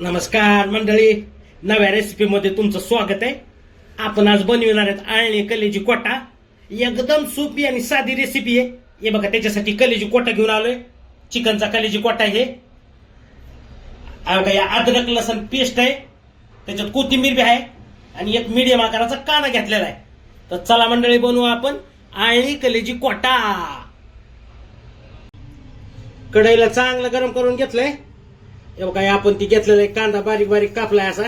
नमस्कार मंडळी. नव्या रेसिपीमध्ये तुमचं स्वागत आहे. आपण आज बनविणार आहेत आळणी कलेजी कोटा. एकदम सोपी आणि साधी रेसिपी आहे. हे बघा त्याच्यासाठी कलेजी कोटा घेऊन आलोय. चिकनचा कलेजी कोटा हे. बघा या अद्रक लसण पेस्ट आहे. त्याच्यात कोथिंबीर बी आहे. आणि एक मीडियम आकाराचा काना घेतलेला आहे. तर चला मंडळी बनवू आपण आळणी कलेजी कोटा. कढईला चांगलं गरम करून घेतलंय. हे बघा आपण ती घेतलेला आहे. कांदा बारीक बारीक कापलाय असा.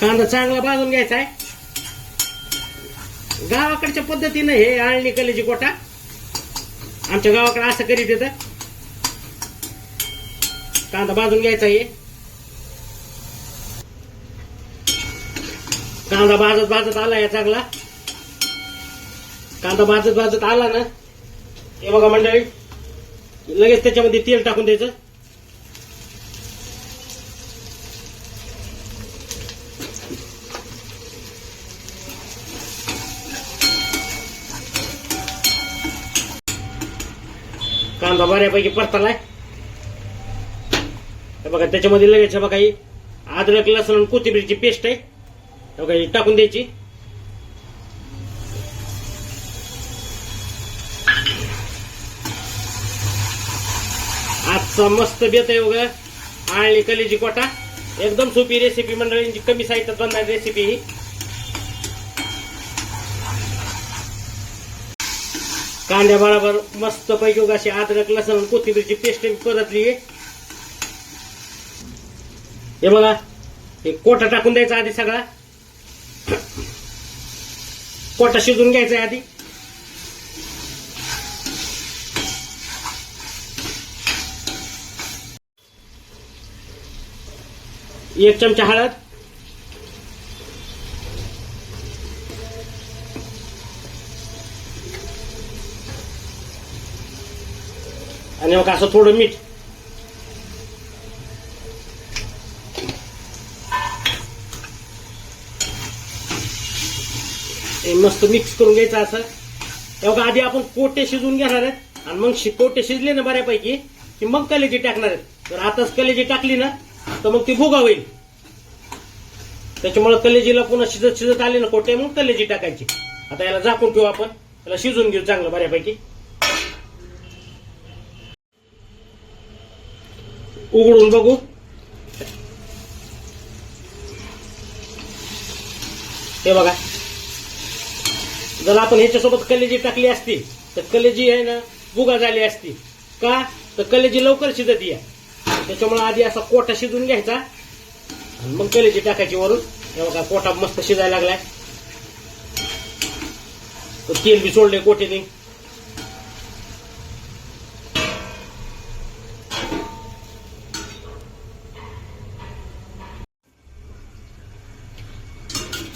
कांदा चांगला भाजून घ्यायचा आहे. गावाकडच्या पद्धतीनं हे आणली कलेची कोटा आमच्या गावाकडे असं करीत येतं. कांदा भाजून घ्यायचा आहे. कांदा भाजत भाजत आला या चांगला. कांदा भाजत भाजत आला ना हे बघा मंडळी लगेच त्याच्यामध्ये तेल टाकून द्यायचं. कांदा बऱ्यापैकी परतालाय. हे बघा त्याच्यामध्ये लगेच बघा ही अद्रक लसूण आणि कोथिंबीरची पेस्ट आहे. बघा ही टाकून द्यायची आजचा मस्त बेत आहे वगैरे आणली कलेजी कोटा. एकदम सोपी रेसिपी मंडळींची कमी साहित्यात बनणारी रेसिपी ही. कांद्या बरोबर मस्त पैकी उगा अशी अद्रक लसण कोथिंबीरची पेस्ट परतली हे बघा हे कोटा टाकून द्यायचा आधी सगळा. कोटा शिजून घ्यायचा आहे आधी. एक चमचा हळद. आणि मग असं थोडं मीठ. मस्त मिक्स करून घ्यायचं असं. तेव्हा आधी आपण कोटे शिजवून घेणार आहेत. आणि मग कोटे शिजले ना बऱ्यापैकी की मग कलेजी टाकणार आहेत. तर आताच कलेजी टाकली ना तर मग ती भुगा होईल. त्याच्यामुळे कलेजीला पुन्हा शिजत शिजत आले ना कोटे मग कलेजी टाकायची. आता याला झाकून ठेवू आपण. त्याला शिजून घेऊ चांगलं बऱ्यापैकी. उघडून बघू. हे बघा. जर आपण ह्याच्यासोबत कलेजी टाकली असती तर कलेजी आहे ना बुगा झाली असती. का? तर कलेजी लवकर शिजत या. त्याच्यामुळे आधी असा कोटा शिजून घ्यायचा. आणि मग कलेची टाकायची वरून. हे बघा कोटा मस्त शिजायला लागलाय. तर तेल बी सोडले कोटेने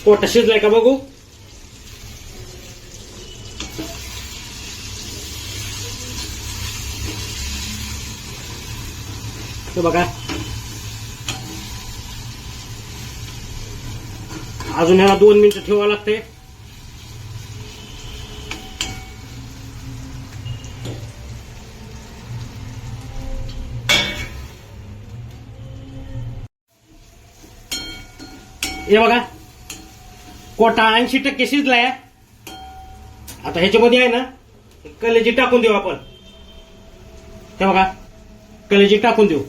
कोटा शिजलाय का बघू? हे बघा. अजून ह्याला दोन मिनिटं ठेवावं लागते हे बघा. कोटा ऐंशी टक्के शिजलाय. आता ह्याच्यामध्ये आहे ना कलेजी टाकून देऊ आपण. हे बघा कलेजी टाकून देऊ.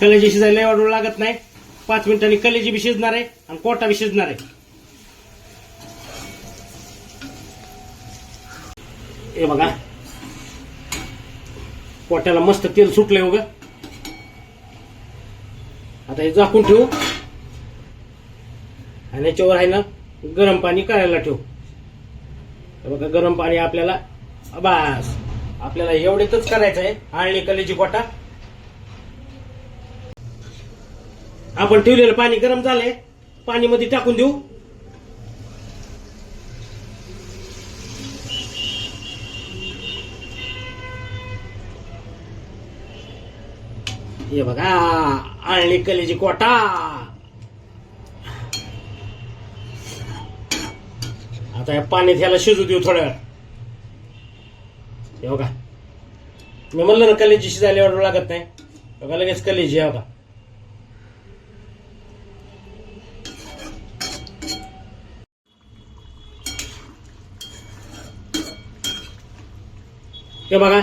कलेजी शिजायला एवढं वेळ लागत नाही. पाच मिनिटांनी कलेजी बी शिजणार आहे आणि कोटा बी शिजणार आहे. हे बघा. कोट्याला मस्त तेल सुटलंय उग. आता हे झाकून ठेवू. आणि याच्यावर आहे ना गरम पाणी करायला ठेवू. हे बघा गरम पाणी आपल्याला बस. आपल्याला एवढेच करायचं आहे आळणी कलेजी कोटा. आपण ठेवलेलं पाणी गरम झालंय. पाणी मध्ये टाकून देऊ. हे बघा आळणी कलेजी कोटा. आता या पाण्यात ह्याला शिजू देऊ थोड्या वेळ. हे बघा. मी म्हणलं ना कलेजी शिजायला एवढं लागत नाही. बघा लगेच कलेजी हे बघा. हे बघा.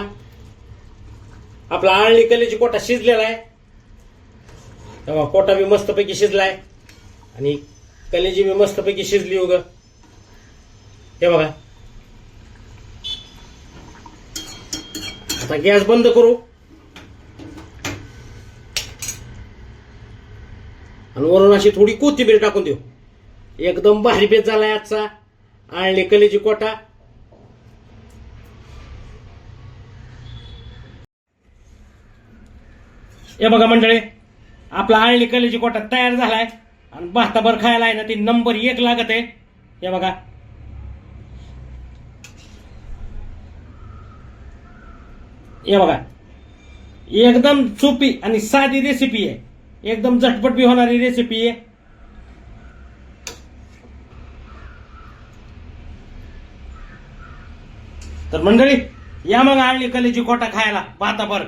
आपला आळणी कलेची कोटा शिजलेला आहे. हे बघा कोटा बी मस्तपैकी शिजलाय. आणि कलेजी बी मस्तपैकी शिजली उग. हे बघा. आता गॅस बंद करू. आणि वरून अशी थोडी कोथिंबीर टाकून देऊ. एकदम भारी बेत झालाय आजचा आळणी कलेजी कोटा हे बघा मंडळी आपला आळणी कलेजी कोटा तयार झालाय आणि भाताभर खायला आहे ना ती नंबर एक लागत आहे. हे बघा. हे बघा. एकदम सोपी आणि साधी रेसिपी आहे. एकदम झटपट बी होणारी रेसिपी आहे. तर मंडळी या मग आळणी कलेजी कोटा खायला भाताभर.